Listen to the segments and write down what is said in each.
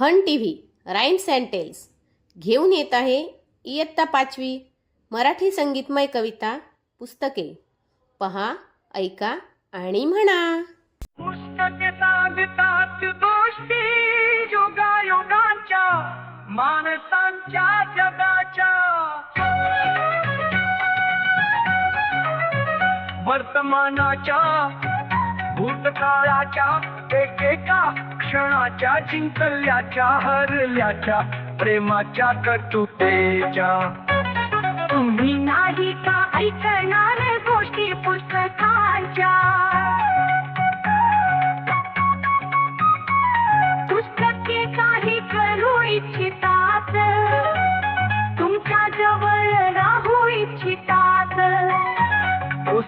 Fun T V rhymes and tales घेऊन येत आहे इयत्ता पाचवी मराठी संगीतमय कविता पुस्तके. पहा ऐका आणि म्हणा. पुस्तके सांगतात गोष्टी योगायोगांच्या माणसांच्या जगाच्या. वर्तमानाच्या भूतकाळाच्या एकेका क्षणाच्या जिंकल्याच्या हरल्याच्या प्रेमाच्या कटुतेच्या तुम्ही नाही का ऐकणार गोष्टी पुस्तकांच्या? पुस्तके काही करू इच्छितात. तुमच्या जवळ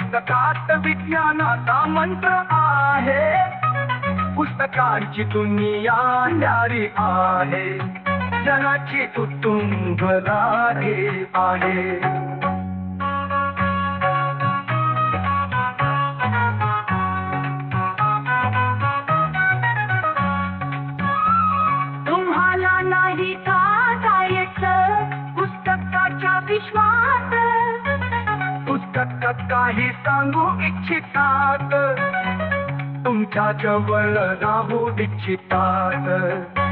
पुस्तकात विज्ञानाचा मंत्र आहे. पुस्तकांची दुनिया न्यारी आहे. जगाची उत्तुंग राहे आहे. तुम्हाला काही सांगू इच्छितात. तुमच्या जवळ राहू इच्छितात.